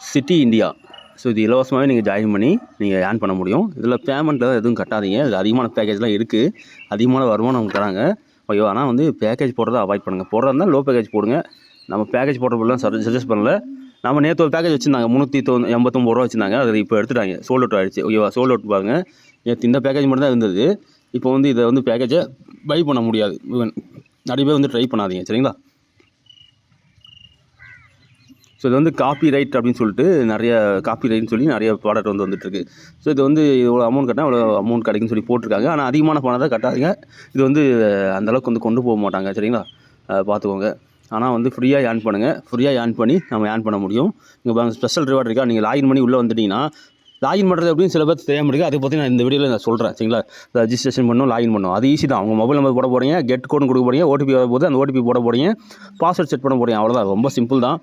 City India so இது இலவசமாகவே நீங்கள் ஜாயின் பண்ணி நீங்கள் ஏர்ன் பண்ண முடியும். இதில் பேமெண்ட்டில் எதுவும் கட்டாதீங்க. இதில் அதிகமான பேக்கேஜ்லாம் இருக்குது அதிகமான வருமானம் அவங்க தராங்க. ஐயோ ஆனால் வந்து பேக்கேஜ் போடுறத அவாய்ட் பண்ணுங்கள் போடுறதா இருந்தால் லோ பேக்கேஜ் போடுங்க. நம்ம பேக்கேஜ் போடுறப்பெல்லாம் சஜஸ்ட் பண்ணல. நம்ம நேற்று ஒரு பேக்கேஜ் வச்சுருந்தாங்க. முந்நூற்றி தொ எண்பத்தொம்பது ரூபா வச்சுருந்தாங்க. அது இப்போ எடுத்துட்டாங்க. சோல்ட் அவுட் ஆகிடுச்சு ஓகேவா சோல்ட் அவுட் பாருங்க. நேற்று இந்த பேக்கேஜ் மட்டும் தான் இருந்தது. இப்போ வந்து இதை வந்து பேக்கேஜை பை பண்ண முடியாது. நிறைய பேர் வந்து ட்ரை பண்ணாதீங்க. சரிங்களா? ஸோ இது வந்து காப்பி ரைட் அப்படின்னு சொல்லிட்டு நிறைய காப்பி ரைட்னு சொல்லி நிறைய ப்ராடக்ட் வந்து வந்துட்டுருக்கு. ஸோ இது வந்து இவ்வளோ அமௌண்ட் கட்டினா இவ்வளோ அமௌண்ட் கிடைக்குன்னு சொல்லி போட்டிருக்காங்க. ஆனால் அதிகமான பணம் தான் கட்டாதீங்க. இது வந்து அந்தளவுக்கு வந்து கொண்டு போக மாட்டாங்க சரிங்களா? பார்த்துக்கோங்க ஆனால் வந்து ஃப்ரீயாக ஏர்ன் பண்ணுங்கள் ஃப்ரீயாக ஏர்ன் பண்ணி நம்ம ஏர்ன் பண்ண முடியும். இங்கே ஸ்பெஷல் ரிவார்ட் இருக்கா? நீங்கள் லாகின் பண்ணி உள்ளே வந்துட்டீங்கன்னா லாகின் பண்ணுறது அப்படின்னு சில பேர் தெரியாமல் இருக்குது அதை பற்றி நான் இந்த வீடியோவில் நான் சொல்கிறேன் சரிங்களா? ரெஜிஸ்ட்ரேஷன் பண்ணணும் லாகின் பண்ணணும் அது ஈஸி தான். உங்கள் மொபைல் நம்பர் போட போகிறீங்க கெட் கோடு கொடுக்க போகிறீங்க ஓடிபி வர போது அந்த ஓடிபி போட போகிறீங்க பாஸ்வேர்ட் செட் பண்ண போகிறீங்க அவ்வளோதான் ரொம்ப சிம்பிள் தான்.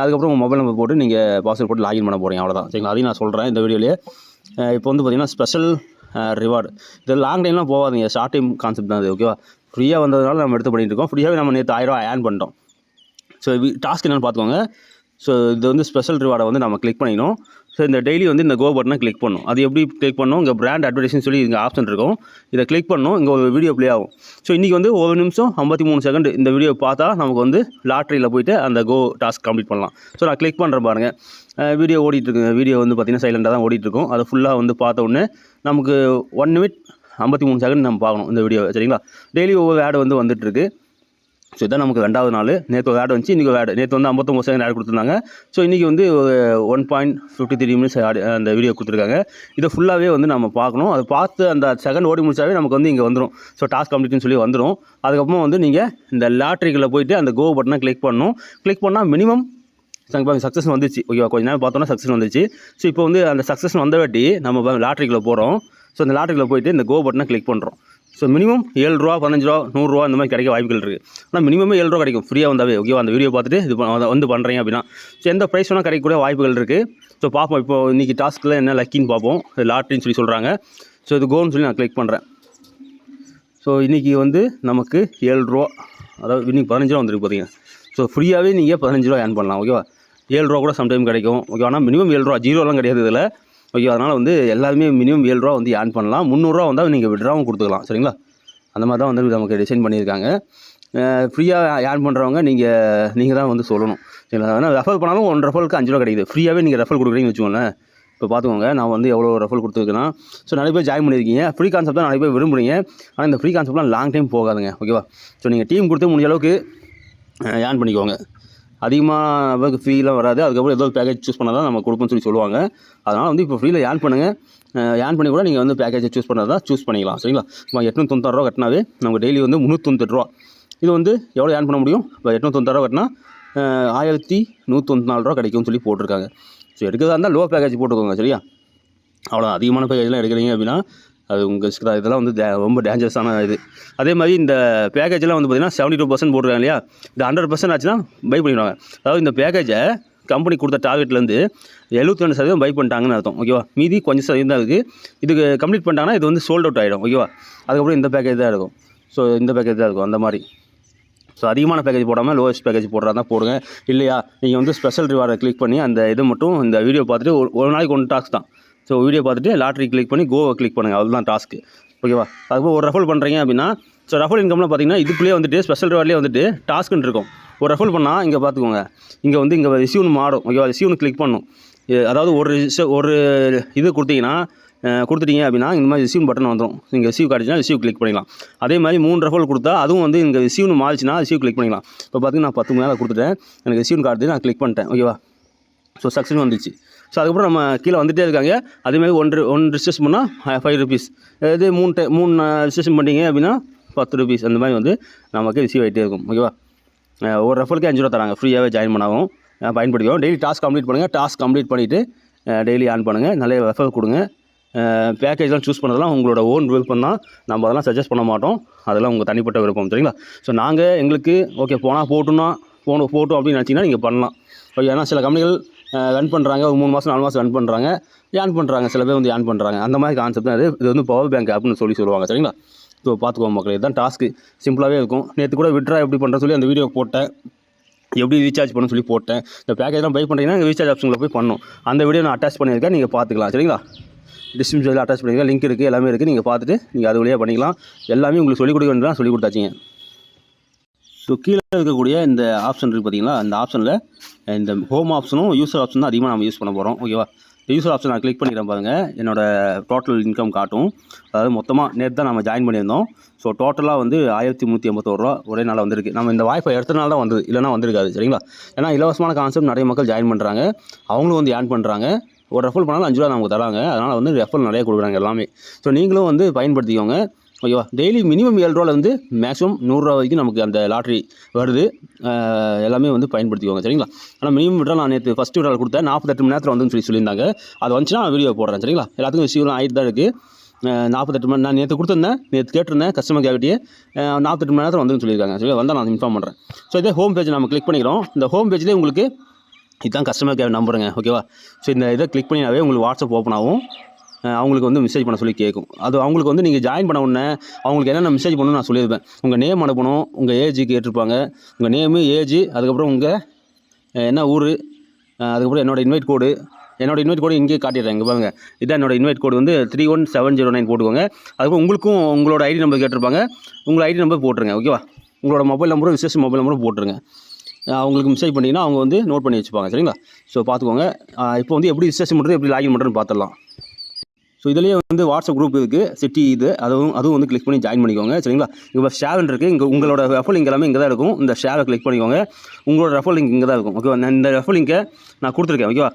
அதுக்கப்புறம் உங்கள் மொபைல் நம்பர் போட்டு நீங்கள் பாஸ்வேர்ட் போட்டு லாகின் பண்ண போகிறீங்க அவ்வளோதான் சரிங்களா? அதையும் நான் சொல்கிறேன் இந்த வீடியோலேயே இப்போ வந்து பார்த்தீங்கன்னா ஸ்பெஷல் ரிவார்டு இது லாங் டைம்லாம் போகாதீங்க. ஷார்ட் டைம் கான்செப்ட் தான் அது ஓகேவா ஃப்ரீயாக வந்ததுனால நம்ம எடுத்து பண்ணிட்டு இருக்கோம். ஃப்ரீயாகவே நம்ம நேற்று ஆயிரம் ரூபா ஏர்ன் பண்ணிட்டோம். ஸோ டாஸ்க் என்னென்னு பார்த்துக்கோங்க. ஸோ இது வந்து ஸ்பெஷல் ரிவார்டை வந்து நம்ம கிளிக் பண்ணிக்கணும். ஸோ இந்த டெய்லி வந்து இந்த கோ பட்டனை கிளிக் பண்ணணும். அது எப்படி கிளிக் பண்ணணும்? இங்கே பிராண்ட் அட்வர்டைஸ்னு சொல்லி இங்கே ஆப்ஷன் இருக்கும். இதை கிளிக் பண்ணணும். இங்கே ஒரு வீடியோ ப்ளே ஆகும். ஸோ இன்றைக்கி வந்து ஒரு நிமிஷம் ஐம்பத்தி மூணு செகண்ட் இந்த வீடியோ பார்த்தா நமக்கு வந்து லாட்ரியில் போயிட்டு அந்த கோ டாஸ்க் கம்ப்ளீட் பண்ணலாம். ஸோ நான் கிளிக் பண்ணுறேன் பாருங்கள் வீடியோ ஓடிட்டுருக்கு வீடியோ வந்து பார்த்திங்கன்னா சைலண்டாக தான் ஓடிட்டுருக்கும் அதை ஃபுல்லாக வந்து பார்த்த உடனே நமக்கு ஒன் மினிட் ஐம்பத்தி மூணு செகண்ட் நம்ம பார்க்கணும் இந்த வீடியோ சரிங்களா? டெய்லி ஒவ்வொரு ஆடு வந்து வந்துட்டுருக்கு ஸோ இதான் நமக்கு ரெண்டாவது நாள். நேற்று ஒரு வந்து வந்துச்சு இன்றைக்கி ஒரு ஆடு நேற்று வந்து ஐம்பத்தொம்பது செகண்ட் ஆட் கொடுத்துருந்தாங்க. ஸோ இன்றைக்கி வந்து one point fifty three minutes ஆடு அந்த வீடியோ கொடுத்துருக்காங்க. இதை ஃபுல்லாகவே வந்து நம்ம பார்க்கணும். அதை பார்த்து அந்த செகண்ட் ஓடி முடிச்சாவே நமக்கு வந்து இங்கே வந்துடும் ஸோ டாஸ்க் கம்ப்ளீட்னு சொல்லி வந்துடும் அதுக்கப்புறமா வந்து நீங்கள் இந்த லாட்ரிக்கில் போயிட்டு அந்த கோ பட்டனை கிளிக் பண்ணணும். கிளிக் பண்ணால் மினிமம் சக்ஸஸ் வந்துச்சு. ஓகேவா? கொஞ்ச நேரம் பார்த்தோன்னா சக்ஸஸ் வந்துச்சு. ஸோ இப்போ வந்து அந்த சக்ஸஸ் வந்த வாட்டி நம்ம லாட்ரிக்குள்ளே போகிறோம் ஸோ அந்த லாட்ரிக்கில் போயிட்டு இந்த கோ பட்டனை கிளிக் பண்ணுறோம் ஸோ மினிமம் ஏழு ரூபா பதினஞ்சு ரூபா நூறுரூவா இந்த மாதிரி கிடைக்க வாய்ப்புகள் இருக்குது ஆனால் மினிமமே ஏழு ரூபா கிடைக்கும். ஃப்ரீயாக வந்தாவே ஓகேவா அந்த வீடியோ பார்த்துட்டு இது வந்து பண்ணுறீங்க அப்படின்னா. ஸோ எந்த ப்ரைஸ் வேணால் கிடைக்கக்கூடிய வாய்ப்புகள் இருக்குது ஸோ பார்ப்போம். இப்போ இன்றைக்கி டாஸ்க்கில் என்ன லக்கின்னு பார்ப்போம். லாட்ரின்னு சொல்லி சொல்கிறாங்க ஸோ இது கோன்னு சொல்லி நான் கிளிக் பண்ணுறேன் ஸோ இன்றைக்கி வந்து நமக்கு ஏழு ரூபா அதாவது இன்றைக்கி பதினஞ்சு ரூபா வந்துருக்கு பார்த்தீங்க ஸோ ஃப்ரீயாகவே நீங்கள் பதினஞ்சு ரூபா ஏர்ன் பண்ணலாம் ஓகேவா ஏழு ரூபா கூட சம்டைம் கிடைக்கும் ஓகே ஆனால் மினிமம் ஏழு ரூபா ஜீரோலாம் கிடையாது இதில். ஓகே அதனால் வந்து எல்லாருமே மினிமம் ஏழு ரூபா வந்து ஏர்ன் பண்ணலாம். முந்நூறுரூவா வந்தால் நீங்கள் விட்ராவும் கொடுத்துக்கலாம் சரிங்களா? அந்த மாதிரி தான் வந்து நமக்கு டிசைன் பண்ணியிருக்காங்க. ஃப்ரீயாக ஏர்ன் பண்ணுறவங்க நீங்கள் நீங்கள் தான் வந்து சொல்லணும் சரிங்களா? ஆனால் ரெஃபர் பண்ணாலும் ஒன் ரெஃபருக்கு அஞ்சு ரூபா கிடைக்குது. ஃப்ரீயாகவே நீங்கள் ரெஃபர் கொடுக்குறீங்கன்னு வச்சுக்கோங்களேன். இப்போ பார்த்துக்கோங்க நான் வந்து எவ்வளோ ரெஃபர் கொடுத்துருக்கேன்னா ஸோ நிறைய பேர் ஜாயின் பண்ணியிருக்கீங்க. ஃப்ரீ கான்செப்ட் தான் நிறைய பேர் விரும்புறீங்க. ஆனால் இந்த ஃப்ரீ கான்செப்ட்லாம் லாங் டைம் போகாதுங்க ஓகேவா ஸோ நீங்கள் டீம் கொடுத்து முடிஞ்ச அளவுக்கு ஏர்ன் பண்ணிக்கோங்க. அதிகமாக நமக்கு ஃப்ரீலாம் வராது. அதுக்கப்புறம் ஏதோ பேக்கேஜ் சூஸ் பண்ணால் தான் நம்ம கொடுப்போம்னு சொல்லி சொல்லுவாங்க. அதனால் வந்து இப்போ ஃப்ரீயில் ஏன் பண்ணுங்கள் ஏர்ன் பண்ணி கூட நீங்கள் வந்து பேக்கேஜை சூஸ் பண்ணுறதா சூஸ் பண்ணிக்கலாம். சரிங்களா? இப்போ எட்நூற்றி தொண்ணூத்தாறு ரூபா கட்டினாவே நமக்கு டெய்லி வந்து முந்நூற்றி ரூபா. இது வந்து எவ்வளோ ஏர்ன் பண்ண முடியும்? இப்போ எட்நூற்றி ரூபா கட்டினா ஆயிரத்தி நூற்றி நாலு ரூபா கிடைக்கும்னு சொல்லி போட்டிருக்காங்க. ஸோ எடுக்கிறதா இருந்தால் லோ பேக்கேஜ் போட்டுக்கோங்க. சரியா? அவ்வளோ அதிகமான பேக்கேஜ்லாம் எடுக்கிறீங்க அப்படின்னா அது உங்கள் risk தான். இதெல்லாம் வந்து டே- ரொம்ப டேஞ்சரஸான இது. அதே மாதிரி இந்த பேக்கேஜெலாம் வந்து பார்த்தீங்கன்னா செவன்ட்டி டூ பர்சன்ட் போட்டுருக்காங்க இல்லையா? இந்த ஹண்ட்ரட் பர்சன்ட் ஆச்சுன்னா பை பண்ணிடுவாங்க. அதாவது இந்த பேக்கேஜை கம்பெனி கொடுத்த டார்கெட்லேருந்து எழுபத்தி ரெண்டு சதவீதம் பை பண்ணிட்டாங்கன்னு அர்த்தம். ஓகேவா மீதி கொஞ்சம் சதவீதம் தான் இருக்குது இதுக்கு கம்ப்ளீட் பண்ணிட்டாங்கன்னா இது வந்து சோல்ட் அவுட் ஆகிடும் ஓகேவா அதுக்கப்புறம் இந்த பேக்கேஜ் தான் இருக்கும். ஸோ இந்த பேக்கேஜ் தான் இருக்கும். அந்த மாதிரி. ஸோ அதிகமான பேக்கேஜ் போடாமல் லோவஸ்ட் பேக்கேஜ் போடுறதா தான் போடுங்க. இல்லையா? நீங்கள் வந்து ஸ்பெஷல் ரிவார்டை கிளிக் பண்ணி அந்த இது மட்டும் இந்த வீடியோ பார்த்துட்டு ஒரு ஒரு நாளைக்கு ஒன்று டாக்ஸ் தான். ஸோ வீடியோ பார்த்துட்டு லாட்ரி கிளிக் பண்ணி கோவை கிளிக் பண்ணுங்கள் அதுதான் டாஸ்க்கு ஓகேவா அதுக்கப்புறம் ஒரு ரெஃபல் பண்ணுறீங்க அப்படின்னா ஸோ ரெஃபல் இன்கம்லாம் பார்த்தீங்கன்னா இதுக்குள்ளேயே வந்துட்டு ஸ்பெஷல் ரிவார்ட்லேயே வந்துட்டு டாஸ்க்குன்னு இருக்கும். ஒரு ரெஃபல் பண்ணால் இங்கே பார்த்துக்கோங்க. இங்கே வந்து இங்கே ரிசீவ்னு மாறும். ஓகேவா ரிசீவ்னு கிளிக் பண்ணும். அதாவது ஒரு ஒரு இது கொடுத்தீங்கன்னா கொடுத்துட்டீங்க அப்படின்னா இந்த மாதிரி ரிசீவ் பட்டன் வந்துடும் நீங்கள் ரிசீவ் காட்டுச்சுன்னா ரிசீவ் கிளிக் பண்ணிக்கலாம். அதே மாதிரி மூணு ரெஃபல் கொடுத்தா அதுவும் வந்து இங்கே ரிசீவ்னு மாறிச்சுன்னா ரிசீவ் கிளிக் பண்ணிக்கலாம். இப்போ பார்த்திங்கன்னா நான் பத்து மேலே கொடுத்துட்டேன். எனக்கு ரிசீவ்னு காட்டுது நான் கிளிக் பண்ணிட்டேன். ஓகேவா ஸோ சக்ஸஸ் வந்துச்சு. ஸோ அதுக்கப்புறம் நம்ம கீழே வந்துகிட்டே இருக்காங்க. அதேமாதிரி ஒன்று ஒன் ரிஜிஸ்ட்ரேஷன் பண்ணால் ஃபைவ் ருபீஸ் இது மூணு டை மூணு ரிஜிஸ்ட்ரேஷன் பண்ணிங்க அப்படின்னா பத்து ருபீஸ் அந்த மாதிரி வந்து நமக்கு ரிசீவ் ஆகிட்டே இருக்கும். ஓகேவா ஒரு ரெஃபருக்கு அஞ்சு ரூபா தராங்க. ஃப்ரீயாகவே ஜாயின் பண்ணாவும். பயன்படுத்திக்கோம் டெய்லி டாஸ்க் கம்ப்ளீட் பண்ணுங்கள் டாஸ்க் கம்ப்ளீட் பண்ணிவிட்டு டெய்லி ஆன் பண்ணுங்கள் நிறைய ரெஃபர் கொடுங்க. பேக்கேஜ்லாம் சூஸ் பண்ணுறதுலாம் உங்களோட ஓன் விருப்பம் தான் நம்ம அதெல்லாம் சஜஸ்ட் பண்ண மாட்டோம். அதெல்லாம் உங்கள் தனிப்பட்ட விருப்பம். சரிங்களா? ஸோ நாங்கள் எங்களுக்கு ஓகே போனால் போட்டோம்னா போகணும் போட்டோம் அப்படின்னு நினச்சிங்கன்னா நீங்கள் பண்ணலாம். ஓகே ஏன்னா சில கம்பெனிகள் ரன் பண்ணுறாங்க ஒரு மூணு மாதம் நாலு மாதம் ரன் பண்ணுறாங்க ஏன் பண்ணுறாங்க சில பேர் வந்து ஏன் பண்ணுறாங்க அந்த மாதிரி கான்செப்ட் தான் இது. இது வந்து பவர் பேங்க் ஆப்னு சொல்லி சொல்லுவாங்க. சரிங்களா? ஸோ பார்த்துக்கோங்க மக்கள். இதுதான் டாஸ்க்கு சிம்பிளாகவே இருக்கும். நேற்று கூட விட்ரா எப்படி பண்ணுறது சொல்லி அந்த வீடியோ போட்டேன். எப்படி ரீசார்ஜ் பண்ணணும்னு சொல்லி போட்டேன். இந்த பேக்கேஜ்லாம் பை பண்ணுறீங்கன்னா ரீசார்ஜ் ஆப்ஷனில் போய் பண்ணணும் அந்த வீடியோ நான் அட்டாச் பண்ணியிருக்கேன். நீங்கள் பார்த்துக்கலாம். சரிங்களா? டிஸ்கிரிப்ஷனில் அட்டாச் பண்ணியிருக்கேன். லிங்க் இருக்குது எல்லாமே இருக்குது நீங்கள் பார்த்துட்டு நீங்கள் அது வழியாக பண்ணிக்கலாம். எல்லாமே உங்களுக்கு சொல்லிக் கொடுக்க வேண்டியதான் சொல்லி கொடுத்தாச்சிங்க. ஸோ கீழே இருக்கக்கூடிய இந்த ஆப்ஷன் இருக்குது பார்த்தீங்களா அந்த ஆப்ஷனில் இந்த ஹோம் ஆப்ஷனும் யூசர் ஆப்ஷன் தான் அதிகமாக நம்ம யூஸ் பண்ண போகிறோம் ஓகேவா இந்த யூசர் ஆப்ஷன் நான் கிளிக் பண்ணிக்கிறேன் பாருங்கள் என்னோட டோட்டல் இன்கம் காட்டும். அதாவது மொத்தமாக நேற்று தான் நம்ம ஜாயின் பண்ணியிருந்தோம். ஸோ டோட்டலாக வந்து ஆயிரத்தி முந்நூற்றி ஐம்பத்தோரு ரூபா ஒரே நாள் வந்திருக்கு. நம்ம இந்த வாய்ப்பை எடுத்த நாள் தான் வந்தது. இல்லைனா வந்திருக்காது. சரிங்களா? ஏன்னா இலவசமான கான்செப்ட் நிறைய மக்கள் ஜாயின் பண்ணுறாங்க அவங்களும் வந்து ஏர்ன் பண்ணுறாங்க ஒரு ரெஃபர் பண்ணாலும் அஞ்சு ரூபா நமக்கு தராங்க. அதனால் வந்து ரெஃபர் நிறைய கொடுக்குறாங்க எல்லாமே. ஸோ நீங்களும் வந்து பயன்படுத்திக்கோங்க. ஓகேவா? டெய்லி மினிமம் ஏழு ரூபாலேருந்து மேக்ஸிமம் நூறுரூவா வரைக்கும் நமக்கு அந்த லாட்ரி வருது. எல்லாமே வந்து பயன்படுத்திக்கோங்க. சரிங்களா? ஆனால் மினிமம் விட்ரா நான் நேற்று ஃபஸ்ட்டு விட்ரால் கொடுத்தேன். நாற்பத்தெட்டு மணி நேரத்தில் வந்துன்னு சொல்லி சொல்லியிருந்தாங்க. அது வந்துச்சுன்னா நான் வீடியோ போடுறேன். சரிங்களா? எல்லாத்துக்கும் விஷயம் ஆகிட்டு தான் இருக்குது நாற்பத்தெட்டு மணி நான் நேற்று கொடுத்துருந்தேன். நேற்று கேட்டிருந்தேன். கஸ்டமர் கேவிட்டியே நாற்பத்தெட்டு மணி நேரத்தில் வந்துன்னு சொல்லியிருக்காங்க. சரி வந்தால் நான் இன்ஃபார்ம் பண்ணுறேன் ஸோ இதே ஹோம் பேஜ் நம்ம கிளிக் பண்ணிக்கிறோம். இந்த ஹோம் பேஜ்லேயே உங்களுக்கு இதுதான் கஸ்டமர் கேர் நம்பருங்க ஓகேவா? ஸோ இந்த இதை கிளிக் பண்ணினாவே உங்களுக்கு வாட்ஸ்அப் ஓப்பன் ஆகும். அவங்களுக்கு வந்து மெசேஜ் பண்ண சொல்லி கேட்கும் அது அவங்களுக்கு வந்து நீங்கள் ஜாயின் பண்ண உடனே அவங்களுக்கு என்னென்ன மெசேஜ் பண்ணணும்னு நான் சொல்லியிருப்பேன். உங்கள் நேம் அனுப்பணும் உங்கள் ஏஜ் கேட்டிருப்பாங்க. உங்கள் நேமு ஏஜ் அதுக்கப்புறம் உங்கள் என்ன ஊர் அதுக்கப்புறம் என்னோடய இன்வைட் கோடு என்னோடய இன்வைட் கோடு இங்கேயே காட்டிடுறேன் இங்கே பாருங்க. இதான் என்னோட இன்வைட் கோடு வந்து three one seven zero nine போட்டுக்கோங்க. அதுக்கப்புறம் உங்களுக்கும் உங்களோட ஐடி நம்பர் கேட்டிருப்பாங்க. உங்களோட ஐடி நம்பர் போட்டுருங்க ஓகேவா உங்களோட மொபைல் நம்பரும் விசேஷ மொபைல் நம்பரும் போட்டுருங்க. அவங்களுக்கு மெசேஜ் பண்ணிங்கன்னா அவங்க வந்து நோட் பண்ணி வச்சுப்பாங்க சரிங்களா? ஸோ பார்த்துக்கோங்க. இப்போ வந்து எப்படி ரிஜிஸ்ட்ரேஷன் பண்ணுறது எப்படி லாகின் பண்ணுறதுன்னு பார்த்துடலாம். ஸோ இதுலேயே வந்து வாட்ஸ்அப் குரூப் இருக்குது சிட்டி இது. அதுவும் அதுவும் வந்து கிளிக் பண்ணி ஜாயின் பண்ணிக்கோங்க. சரிங்களா? இப்போ ஷேர் இருக்குது இங்கே உங்களோட ரெஃபர் லிங்க் எல்லாமே இங்கே தான் இருக்கும். இந்த ஷேரை கிளிக் பண்ணிக்கோங்க. உங்களோட ரெஃபர் லிங்க் இங்கே தான் இருக்கும் ஓகேவா நான் இந்த ரெஃபர் லிங்கை நான் கொடுத்துருக்கேன். ஓகேவா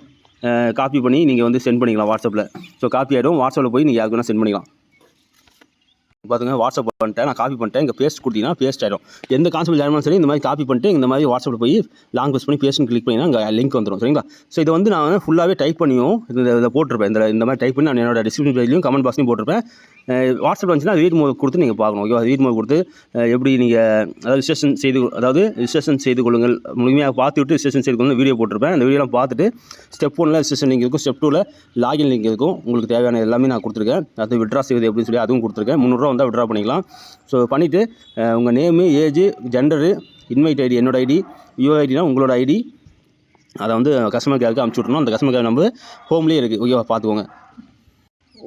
காப்பி பண்ணி நீங்கள் வந்து சென்ட் பண்ணிக்கலாம் வாட்ஸ்அப்பில் ஸோ காப்பி ஆகிடும் வாட்ஸ்அப்பில் போய் நீங்கள் யாருக்கு வேணால் சென்ட் பண்ணிக்கலாம். பார்த்துங்க வாட்ஸ்அப் பண்ணிட்டேன் நான் காப்பி பண்ணிட்டேன் இங்கே பேஸ்ட் கொடுத்தீங்கன்னா பேஸ்ட் ஆகிடும் எந்த கான்செப்ட் ஜாயின் சரி இந்த மாதிரி காப்பி பண்ணிட்டு இந்த மாதிரி வாட்ஸ்அப்பில் போய் லாங் ப்ரெஸ் பண்ணி பேஸ்ட்னு கிளிக் பண்ணிங்கன்னா அங்கே லிங்க் வந்துடும் சரிங்களா? ஸோ இதை வந்து நான் ஃபுல்லாகவே டைப் பண்ணியும் இந்த இதை போட்டிருப்பேன். இந்த இந்த மாதிரி டைப் பண்ணி நான் என்னோட டிஸ்கிரிப்ஷன் பேஜ்லையும் கமெண்ட் பாக்ஸ்லையும் போட்டிருப்பேன். வாட்ஸ்அப் வந்துச்சுன்னா ரீட் மோட் கொடுத்து நீங்கள் பார்க்கணும். ஓகேவா? ரீட் மோட் கொடுத்து எப்படி நீங்கள் அதாவது ரிஜிஸ்ட்ரேஷன் செய்து அதாவது ரிஜிஸ்ட்ரேஷன் செய்து கொள்ளுங்கள். முழுமையாக பார்த்து விட்டு ரிஜிஸ்ட்ரேஷன் செய்து கொள்ளுங்கள். வீடியோ போட்டிருப்பேன். அந்த வீடியோலாம் பார்த்துட்டு ஸ்டெப் ஒன்றில் ரிஜிஸ்ட்ரேஷன் லிங்க் இருக்கும். ஸ்டெப் டூவில் லாகின் லிங்க் இருக்கும். உங்களுக்கு தேவையான எல்லாமே நான் கொடுத்துருக்கேன். அது விட்ரா செய்வது எப்படின்னு சொல்லி அதுவும் கொடுத்துருக்கேன். முந்நூறுரூவா வந்தால் விட்ரா பண்ணிக்கலாம். ஸோ பண்ணிவிட்டு உங்கள் name age gender invite ID என்னோட ஐடி யூஐடினா உங்களோட ஐடி அதை வந்து கஸ்டமர் கேருக்கு அனுப்பிச்சி விட்றணும் அந்த கஸ்டமர் கேர் நம்பர் ஹோம்லேயே இருக்குது ஓகேவா? பார்த்துக்கோங்க.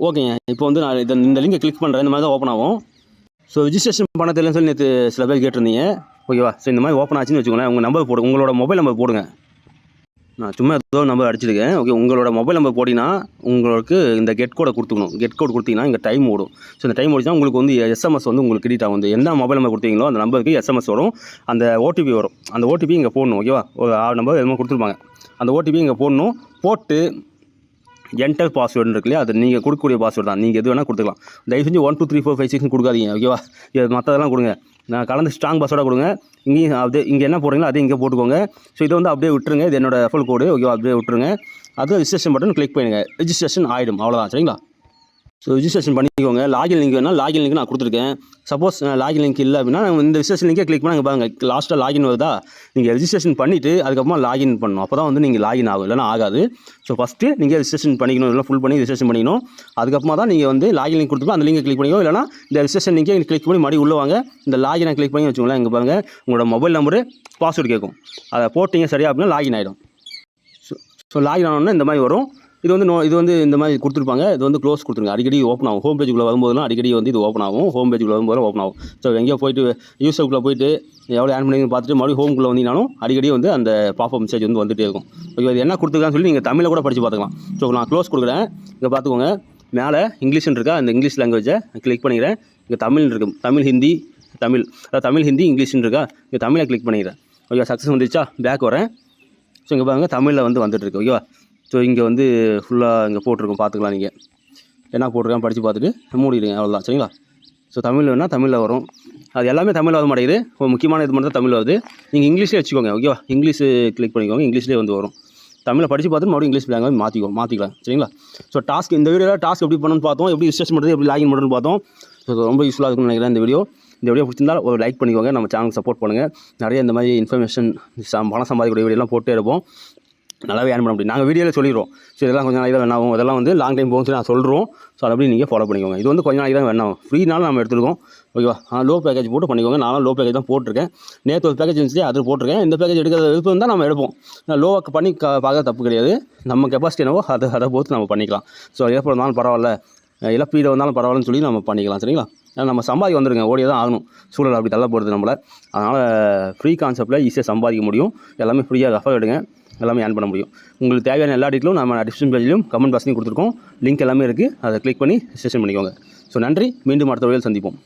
ஓகேங்க. இப்போ வந்து நான் இதை இந்த லிங்கை கிளிக் பண்ணுறேன் இந்த மாதிரி தான் ஓப்பன் ஆகும். ஸோ ரிஜிஸ்ட்ரேஷன் பண்ண தெரியலன்னு சொல்லி நேற்று சில பேர் கேட்டிருந்தீங்க. ஓகேவா ஸோ இந்த மாதிரி ஓப்பன் ஆச்சுன்னு வச்சுக்கோங்களேன். உங்கள் நம்பர் போடுங்க உங்களோட மொபைல் நம்பர் போடுங்க. நான் சும்மா ஏதோ நம்பர் அடிச்சிருக்கேன். ஓகே உங்களோட மொபைல் நம்பர் போட்டிங்கன்னா உங்களுக்கு இந்த கெட் கோடை கொடுத்துக்கணும். கெட் கோட் கொடுத்தீங்கன்னா இங்கே டைம் ஓடும். ஸோ இந்த டைம் ஓடிச்சுன்னா உங்களுக்கு வந்து எஸ்எம்எஸ் வந்து உங்களுக்கு கிரெடிட் ஆகும். எந்த மொபைல் நம்பர் கொடுத்தீங்களோ அந்த நம்பருக்கு எஸ்எம்எஸ் வரும். அந்த ஓடிபி வரும். அந்த ஓடிபி இங்கே போடணும். ஓகேவா ஒரு ஆறு நம்பர் எதுவும் கொடுத்துருப்பாங்க. அந்த ஓடிபி இங்கே போடணும். போட்டு என்டர் பாஸ்வேர்டுன்னு இருக்கு இல்லையா அது நீங்கள் கொடுக்கக்கூடிய பாஸ்வேர்டு தான். நீங்கள் எது வேணால் கொடுத்துக்கலாம். தயவு செஞ்சு one two three four five சிக்ஸ்னு கொடுக்காதீங்க ஓகேவா இது மற்றதெல்லாம் கொடுங்க. நான் கலந்து ஸ்ட்ராங் பாஸ்வேர்டாக கொடுங்க. இங்கேயும் அப்படியே இங்கே என்ன போடுறீங்களோ அதே இங்கே போட்டுக்கோங்க. ஸோ இதை வந்து அப்படியே விட்டுருங்க. இது என்னோடய எஃபல் கோடு ஓகேவா அப்படியே விட்டுருங்க. அது ரிஜிஸ்ட்ரேஷன் பட்டன் கிளிக் பண்ணுங்கள் ரிஜிஸ்ட்ரேஷன் ஆகிடும் அவ்வளோதான் சரிங்களா? ஸோ ரிஜிஸ்ட்ரேஷன் பண்ணிக்கோங்க. லாகின் லிங்க் வேணால் லாகின் லிங்க் நான் கொடுத்துருக்கேன். சப்போஸ் லாகின் லிங்க் இல்லை அப்படின்னா இந்த ரிஜிஸ்ட்ரேஷன் லிங்கே கிளிக் பண்ணாங்க பாருங்க லாஸ்ட்டாக லாகின் வருதா? நீங்கள் ரிஜிஸ்ட்ரேஷன் பண்ணிவிட்டு அதுக்கப்புறமா லாகின் பண்ணணும். அப்போ தான் வந்து நீங்கள் லாகின் ஆகும். இல்லைனா ஆகாது. ஸோ ஃபஸ்ட்டு நீங்கள் ரிஜிஸ்ட்ரேஷன் பண்ணிக்கணும். இல்லை ஃபுல் பண்ணி ரிஜிஸ்ட்ரேஷன் பண்ணிக்கணும். அதுக்கப்புறமா தான் நீங்கள் வந்து லாகின் லிங்க் கொடுத்துருப்போம் அந்த லிங்கை கிளிக் பண்ணிக்கோ. இல்லைனா இந்த ரிஜிஸ்ட்ரேஷன் நீங்கள் கிளிக் பண்ணி மறுபடியும் உள்ள வாங்க. இந்த லாகினை கிளிக் பண்ணி வச்சுக்கோங்களேன். இங்கே பாருங்கள் உங்களோட மொபைல் நம்பரு பாஸ்வேர்டு கேட்கும். அதை போட்டிங்க சரியா அப்படின்னா லாகின் ஆகிடும் ஸோ ஸோ லாகின் ஆனோன்னா இந்த மாதிரி வரும். இது வந்து நோ இது வந்து இந்த மாதிரி கொடுத்துருப்பாங்க. இது வந்து க்ளோஸ் கொடுத்துருங்க. அடிக்கடி ஓப்பன் ஆகும். ஹோம் பேஜுக்குள்ளே வரும்போதெல்லாம் அடிக்கடி வந்து இது ஓப்பன் ஆகும். ஹோம் பேஜுக்குள்ளே வரும்போது ஓப்பன் ஆகும். ஸோ எங்கேயோ போயிட்டு யூசருக்குள்ளே போயிட்டு எவ்வளோ ஆன் பண்ணி பார்த்துட்டு மறுபடியும் ஹோம்குள்ளே வந்தீங்கனாலும் அடிக்கடி வந்து அந்த பாப்பப் மெசேஜ் வந்து வந்துகிட்டே இருக்கும். ஓகே இது என்ன கொடுத்துருக்கான்னு சொல்லி நீங்கள் தமிழில் கூட படித்து பார்த்துக்கலாம். ஸோ நான் க்ளோஸ் கொடுக்குறேன். இங்கே பார்த்துக்கோங்க. மேலே இங்கிலீஷ்னு இருக்கா? அந்த இங்கிலீஷ் லாங்குவேஜை கிளிக் பண்ணிக்கிறேன். இங்கே தமிழ் இருக்கும் தமிழ் ஹிந்தி தமிழ். அதாவது தமிழ் ஹிந்தி இங்கிலீஷ்னு இருக்கா? இங்கே தமிழை கிளிக் பண்ணிக்கிறேன். ஓகே சக்ஸஸ் வந்துச்சா பேக் வரேன். ஸோ இங்கே பாருங்க தமிழில் வந்து வந்துட்டுருக்கு ஓகேவா ஸோ இங்கே வந்து ஃபுல்லாக இங்கே போட்டிருக்கோம். பார்த்துக்கலாம் நீங்கள் என்ன போட்டிருக்கேன் படித்து பார்த்துட்டு மூடிடுங்க. அவ்வளோதான் சரிங்களா? ஸோ தமிழ் வேணால் தமிழில் வரும். அது எல்லாமே தமிழ் வர மாட்டேங்குது. ஒரு முக்கியமான இது மட்டும் தான் தமிழ் வருது. நீங்கள் இங்கிலீஷ்லேயே வச்சுக்கோங்க. ஓகேவா? இங்கிலீஷ் கிளிக் பண்ணிக்கோங்க. இங்கிலீஷ்லேயே வந்து வரும். தமிழை படித்து பார்த்து மறுபடியும் இங்கிலீஷ் லாங்குவேஜ் மாற்றிக்கோ மாற்றிக்கலாம் சரிங்களா? ஸோ டாஸ்க் இந்த வீடியோவில் டாஸ்க் எப்படி பண்ணணும்னு பார்த்தோம். எப்படி ரிஜிஸ்ட்ரேஷன் பண்ணுறது எப்படி லாகின் பண்ணுறதுன்னு பார்த்தோம். ஸோ ரொம்ப யூஸ்ஃபுல்லாக இருக்கும்னு நினைக்கிறேன் இந்த வீடியோ. இந்த வீடியோ பிடிச்சிருந்தா ஒரு லைக் பண்ணிக்கோங்க. நம்ம சேனல் சப்போர்ட் பண்ணுங்கள் நிறைய இந்த மாதிரி இன்ஃபர்மேஷன் பணம் சம்பாதிக்கூடிய வீடியோலாம் போட்டே இருப்போம். நல்லாவே ஏர்ன் பண்ண முடியும். நாங்கள் வீடியோவில் சொல்லிடுறோம். ஸோ இதெல்லாம் கொஞ்சம் நாளைக்கு தான் வேணாகும் இதெல்லாம் வந்து லாங் டைம் போகும் சொல்லி நான் சொல்கிறோம் ஸோ அதை அப்படி நீங்கள் ஃபாலோ பண்ணிக்கோங்க. இது வந்து கொஞ்ச நாளைக்கு தான் வேணாம் ஃப்ரீனாலும் நம்ம எடுத்துருக்கோம். ஓகேவா லோ பேக்கேஜ் போட்டு பண்ணிக்கோங்க. நானும் லோ பேக்கேஜ் தான் போட்டிருக்கேன். நேற்று ஒரு பேக்கேஜ் இருந்துச்சு அது போட்டிருக்கேன். இந்த பேக்கேஜ் எடுக்கிற விருப்பம் தான் நம்ம எடுப்போம். லோவாக பண்ணி பார்க்க தப்பு கிடையாது. நம்ம கெப்பாசிட்டி என்னவோ அதை அதை பொறுத்து நம்ம பண்ணிக்கலாம். ஸோ எப்போ இருந்தாலும் பரவாயில்ல. இழப்பீடு வந்தாலும் பரவாயில்லன்னு சொல்லி நம்ம பண்ணிக்கலாம். சரிங்களா? ஏன்னா நம்ம சம்பாதிக்க வந்துருங்க ஓடியே தான் ஆகணும். சூழல் அப்படி தள்ளப்படுது நம்மளை. அதனால் ஃப்ரீ கான்செப்ட்டில் ஈஸியாக சம்பாதிக்க முடியும். எல்லாமே ஃப்ரீயாக ரெஃபர் எடுங்க. எல்லாமே ஏர்ன் பண்ண முடியும். உங்களுக்கு தேவையான எல்லா டீட்டெயிலும் நம்ம டிஸ்கிரிப்ஷன் பேஜ்லையும் கமெண்ட் பாக்ஸ்லையும் கொடுத்துருக்கோம். லிங்க் எல்லாமே இருக்குது அதை கிளிக் பண்ணி செஷன் பண்ணிக்கோங்க. ஸோ நன்றி. மீண்டும் அடுத்த வழியில் சந்திப்போம்.